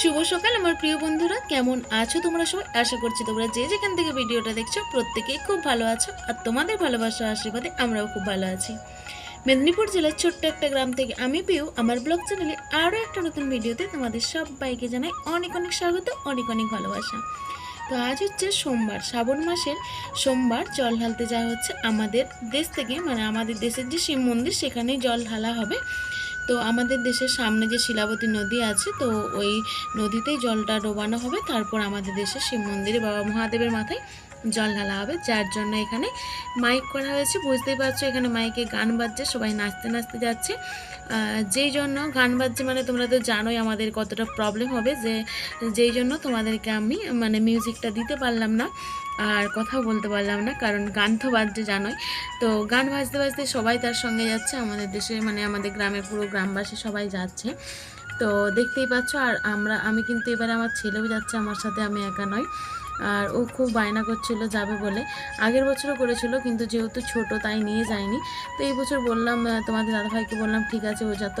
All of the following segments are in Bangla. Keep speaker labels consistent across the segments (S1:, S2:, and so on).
S1: শুভ সকাল, আমার প্রিয় বন্ধুরা। কেমন আছো তোমরা সবাই? আশা করছি তোমরা যে যেখান থেকে ভিডিওটা দেখছ, প্রত্যেকেই খুব ভালো আছো আর তোমাদের ভালোবাসা আশীর্বাদে আমরাও খুব ভালো আছি। মেদিনীপুর জেলার ছোট্ট একটা গ্রাম থেকে আমি পিউ আমার ব্লগ চ্যানেলে আরও একটা নতুন ভিডিওতে তোমাদের সবাইকে জানাই অনেক অনেক স্বাগত, অনেক অনেক ভালোবাসা। তো আজ হচ্ছে সোমবার, শ্রাবণ মাসের সোমবার, জল ঢালতে যাওয়া হচ্ছে আমাদের দেশ থেকে মানে আমাদের দেশের যে শিব মন্দির, সেখানেই জল ঢালা হবে। তো আমাদের দেশের সামনে যে শিলাবতী নদী আছে, তো ওই নদীতেই জলটা ডোবানো হবে। তারপর আমাদের দেশে শিব মন্দিরে বাবা মহাদেবের মাথায় জল ঢালা হবে, যার জন্য এখানে মাইক করা হয়েছে। বুঝতেই পারছ, এখানে মাইকে গান বাজছে, সবাই নাচতে নাচতে যাচ্ছে। যেই জন্য গান বাজছে মানে তোমরা তো জানোই আমাদের কতটা প্রবলেম হবে, যে যেই জন্য তোমাদেরকে আমি মানে মিউজিকটা দিতে পারলাম না আর কথাও বলতে পারলাম না, কারণ গান তো বাজছে, জানোই। তো গান বাজতে বাজতে সবাই তার সঙ্গে যাচ্ছে, আমাদের দেশে মানে আমাদের গ্রামে পুরো গ্রামবাসী সবাই যাচ্ছে। তো দেখতেই পাচ্ছ, আর আমরা, আমি কিন্তু এবারে আমার ছেলেও যাচ্ছে, আমার সাথে আমি একা নয় আর ও খুব বায়না করছিল, যাবে বলে। আগের বছরও করেছিল, কিন্তু যেহেতু ছোট তাই নিয়ে যায়নি। তো এই বছর বললাম তোমাদের দাদাভাইকে বললাম, ঠিক আছে, ও যত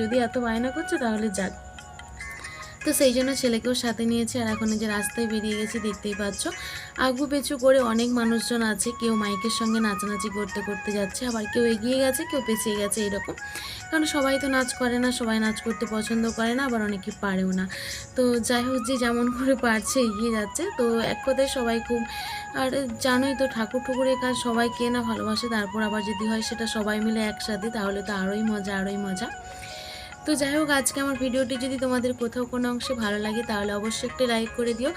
S1: যদি এত বায়না করছে, তাহলে যাক। তো সেই জন্য ছেলেকেও সাথে নিয়েছে আর এখন যে রাস্তায় বেরিয়ে গেছি, দেখতেই পাচ্ছ। আগু পেছু করে অনেক মানুষজন আছে, কেউ মাইকের সঙ্গে নাচানাচি করতে করতে যাচ্ছে, আবার কেউ এগিয়ে গেছে, কেউ পেছিয়ে গেছে এরকম। কারণ সবাই তো নাচ করে না, সবাই নাচ করতে পছন্দ করে না, আবার অনেকে পারেও না। তো যাই হোক, যে যেমন করে পারছে এগিয়ে যাচ্ছে। তো এক কথায় সবাই খুব, আর জানোই তো ঠাকুর ঠুকুরের কাজ সবাই কে না ভালোবাসে, তারপর আবার যদি হয় সেটা সবাই মিলে একসাথে, তাহলে তো আরোই মজা আরোই মজা। তো যাই হোক, আজকে আমার ভিডিওটি যদি তোমাদের কোথাও কোনো অংশে ভালো লাগে, তাহলে অবশ্যই একটা লাইক করে দিও।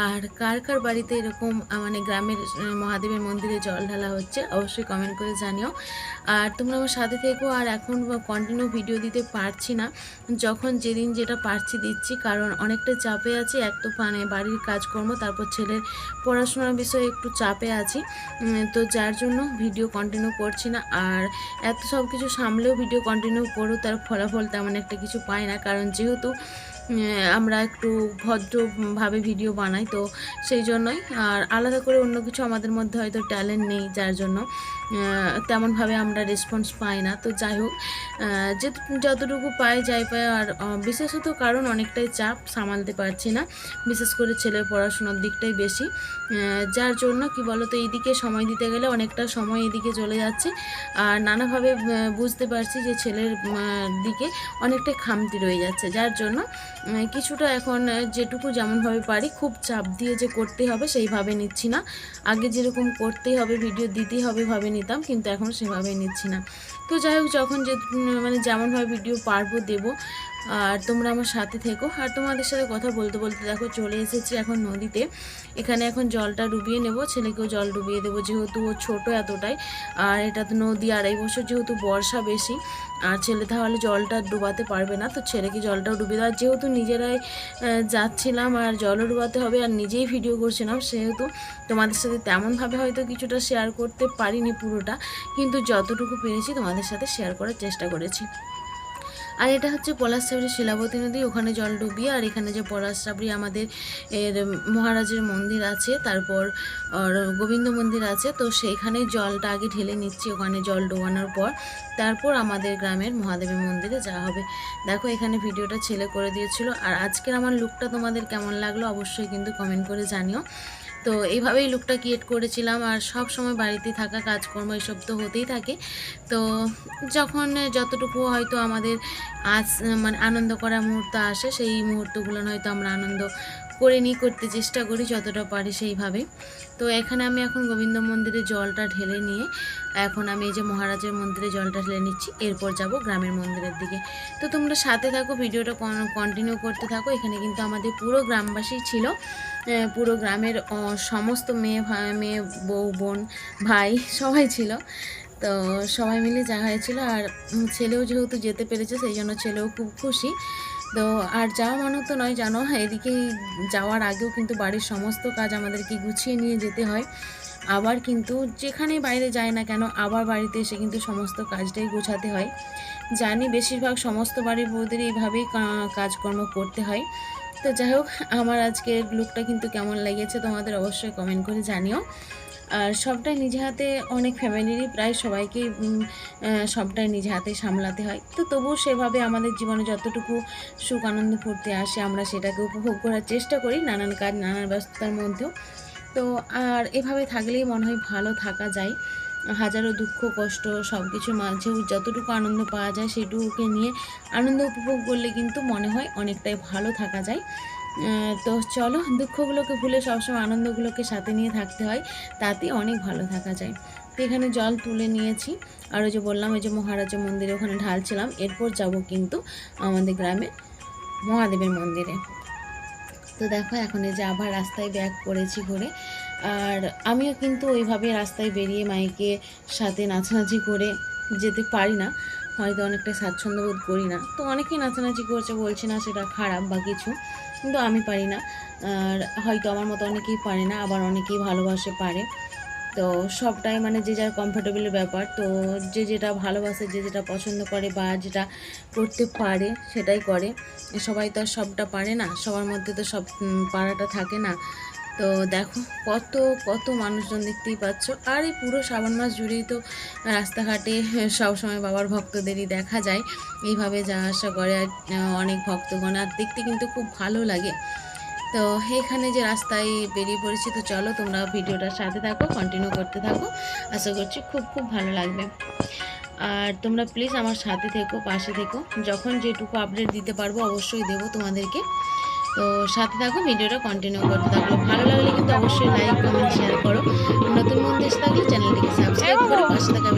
S1: আর কার কার বাড়িতে এরকম মানে গ্রামের মহাদেবের মন্দিরে জল ঢালা হচ্ছে, অবশ্যই কমেন্ট করে জানিও। আর তোমরা আমার সাথে থেকো, আর এখন কন্টিনিউ ভিডিও দিতে পারছি না। যখন যেদিন যেটা পারছি দিচ্ছি, কারণ অনেকটা চাপে আছি, এক তো মানে বাড়ির কাজকর্ম, তারপর ছেলের পড়াশোনার বিষয়ে একটু চাপে আছি। তো যার জন্য ভিডিও কন্টিনিউ করছি না। আর এত সব কিছু সামলেও ভিডিও কন্টিনিউ করো, তার ফলাফল তেমন একটা কিছু পাই না। কারণ যেহেতু আমরা একটু ভদ্রভাবে ভিডিও বানাই, তো সেই জন্যই। আর আলাদা করে অন্য কিছু আমাদের মধ্যে হয়তো ট্যালেন্ট নেই, যার জন্য তেমনভাবে আমরা রেসপন্স পাই না। তো যাই হোক যে যতটুকু পাই যাই পাই, আর বিশেষত কারণ অনেকটাই চাপ সামালতে পারছি না। বিশেষ করে ছেলের পড়াশোনার দিকটাই বেশি। যার জন্য কি বলতো, এইদিকে সময় দিতে গেলে অনেকটা সময় এদিকে চলে যাচ্ছে। আর নানাভাবে বুঝতে পারছি যে ছেলের দিকে অনেকটাই খামতি রয়ে যাচ্ছে। যার জন্য কিছুটা এখন যেটুকু যেমনভাবে পারি খুব চাপ দিয়ে যে করতে হবে সেইভাবে নিচ্ছি না। আগে যেরকম করতেই হবে ভিডিও দিতেই হবে ভাবে নিতাম, কিন্তু এখন সেভাবে নিচ্ছি না। তো যাই হোক, যখন যে মানে যেমনভাবে ভিডিও পারব, দেবো আর তোমরা আমার সাথে থেকো। আর তোমাদের সাথে কথা বলতে বলতে দেখো, চলে এসেছি এখন নদীতে। এখানে এখন জলটা ডুবিয়ে নেব, ছেলেকেও জল ডুবিয়ে দেবো যেহেতু ও ছোটো এতটাই। আর এটা তো নদী আড়াই বছর যেহেতু বর্ষা বেশি, আর ছেলে তাহলে জলটা ডুবাতে পারবে না, তো ছেলেকে জলটাও ডুবিয়ে দেওয়া যেহেতু নিজেরাই যাচ্ছিলাম আর জলও ডুবাতে হবে আর নিজেই ভিডিও করছিলাম, সেহেতু তোমাদের সাথে তেমনভাবে হয়তো কিছুটা শেয়ার করতে পারিনি পুরোটা, কিন্তু যতটুকু পেরেছি তোমাদের সাথে শেয়ার করার চেষ্টা করেছি। আর এটা হচ্ছে পলাশচাবড়ি শিলাবতী নদী, ওখানে জল ডুবিয়ে, আর এখানে যে পলাশচাবড়ি আমাদের এর মহারাজের মন্দির আছে, তারপর গোবিন্দ মন্দির আছে, তো সেইখানে জলটা আগে ঢেলে নিচ্ছি, ওখানে জল ডোবানোর পর। তারপর আমাদের গ্রামের মহাদেবের মন্দিরে যাওয়া হবে। দেখো, এখানে ভিডিওটা ছেলে করে দিয়েছিল। আর আজকের আমার লুকটা তোমাদের কেমন লাগল, অবশ্যই কিন্তু কমেন্ট করে জানিও। তো এইভাবেই লুকটা ক্রিয়েট করেছিলাম আর সব সময় বাড়িতে থাকা কাজকর্ম এসব তো হতেই থাকে। তো যখন যতটুকু হয়তো আমাদের আজ মানে আনন্দ করার মুহূর্ত আসে, সেই মুহূর্তগুলো হয়তো আমরা আনন্দ করে নিই, করতে চেষ্টা করি যতটা পারি সেইভাবে। তো এখানে আমি এখন গোবিন্দ মন্দিরে জলটা ঢেলে নিয়ে এখন আমি এই যে মহারাজের মন্দিরে জলটা ঢেলে নিচ্ছি, এরপর যাব গ্রামের মন্দিরের দিকে। তো তোমরা সাথে থাকো, ভিডিওটা কন্টিনিউ করতে থাকো। এখানে কিন্তু আমাদের পুরো গ্রামবাসী ছিল। পুরো গ্রামের সমস্ত মেয়ে মেয়ে বউ, বোন, ভাই সবাই ছিল। তো সবাই মিলে যাওয়া হয়েছিল। আর ছেলেও যেহেতু যেতে পেরেছে, সেই জন্য ছেলেও খুব খুশি। তো আর যাওয়া মানে তো নয়, জানো? এদিকে যাওয়ার আগেও কিন্তু বাড়ির সমস্ত কাজ আমাদেরকে গুছিয়ে নিয়ে যেতে হয়। আবার কিন্তু যেখানে বাইরে যায় না কেন, আবার বাড়িতে এসে কিন্তু সমস্ত কাজটাই গোছাতে হয়। জানি বেশিরভাগ সমস্ত বাড়ির বউদের এইভাবেই কাজকর্ম করতে হয়। তো যাই হোক, আমার আজকের লুকটা কিন্তু কেমন লেগেছে তোমাদের অবশ্যই কমেন্ট করে জানিও। আর সবটাই নিজে হাতে অনেক ফ্যামিলিরই প্রায় আহ, সবটাই নিজে হাতে সামলাতে হয়। তো তবুও সেভাবে আমাদের জীবনে যতটুকু সুখ আনন্দ ফুর্তি আসে আমরা সেটাকে উপভোগ করার চেষ্টা করি নানান কাজ নানান ব্যস্ততার মধ্যেও। তো আর এভাবে থাকলেই মনে হয় ভালো থাকা যায়। হাজারো দুঃখ কষ্ট সব কিছুর মাঝেও যতটুকু আনন্দ পাওয়া যায় সেটুকুকে নিয়ে আনন্দ উপভোগ করলে কিন্তু মনে হয় অনেকটাই ভালো থাকা যায়। তো চলো, দুঃখগুলোকে ভুলে সবসময় আনন্দগুলোকে সাথে নিয়ে থাকতে হয় তাতে অনেক ভালো থাকা যায়। তো এখানে জল তুলে নিয়েছি, আর ওই যে বললাম, ওই যে মহারাজা মন্দিরে ওখানে ঢালছিলাম, এরপর যাব কিন্তু আমাদের গ্রামে, মহাদেবের মন্দিরে। তো দেখো, এখন এই যে আবার রাস্তায় ব্যাক করেছি ঘুরে আর আমিও কিন্তু ওইভাবে রাস্তায় বেরিয়ে মাইকে সাথে নাচানাচি করে যেতে পারি না হয়তো অনেকটা স্বাচ্ছন্দ্য বোধ করি না। তো অনেকেই নাচানাচি করছে, বলছে না সেটা খারাপ বা কিছু, কিন্তু আমি পারি না। আর হয়তো আমার মতো অনেকেই পারে না, আবার অনেকেই ভালোবাসে পারে। তো সবটাই মানে যে যার কমফোর্টেবলের ব্যাপার। তো যে যেটা ভালোবাসে, যে যেটা পছন্দ করে বা যেটা করতে পারে, সেটাই করে। সবাই তো আর সবটা পারে না। সবার মধ্যে তো সব পারাটা থাকে না। তো দেখো, কত কত মানুষজন দেখতেই পাচ্ছ। আর এই পুরো শ্রাবণ মাস জুড়েই তো রাস্তাঘাটে সবসময় বাবার ভক্তদেরই দেখা যায়। এইভাবে যাওয়া আসা করে অনেক ভক্তগণ। আর দেখতে কিন্তু খুব ভালো লাগে। তো এখানে যে রাস্তায় বেরিয়ে পড়েছি, তো চলো তোমরা ভিডিওটার সাথে থাকো কন্টিনিউ করতে থাকো। আশা করছি খুব খুব ভালো লাগবে। আর তোমরা প্লিজ আমার সাথে থেকো, পাশে থেকো। যখন যেটুকু আপডেট দিতে পারব, অবশ্যই দেবো তোমাদেরকে। তো সাথে থাকো ভিডিওটা কন্টিনিউ করতে থাকল ভালো লাগলে কিন্তু অবশ্যই লাইক কমেন্ট শেয়ার করো। নতুন এসে থাকলে চ্যানেলটিকে সাবস্ক্রাইব করে পাশে থাকা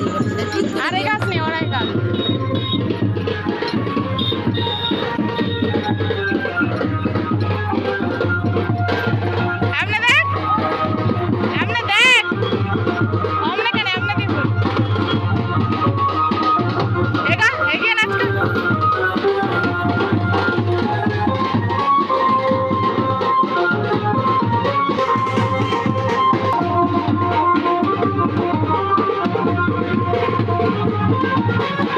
S2: Thank you.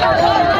S2: Thank you.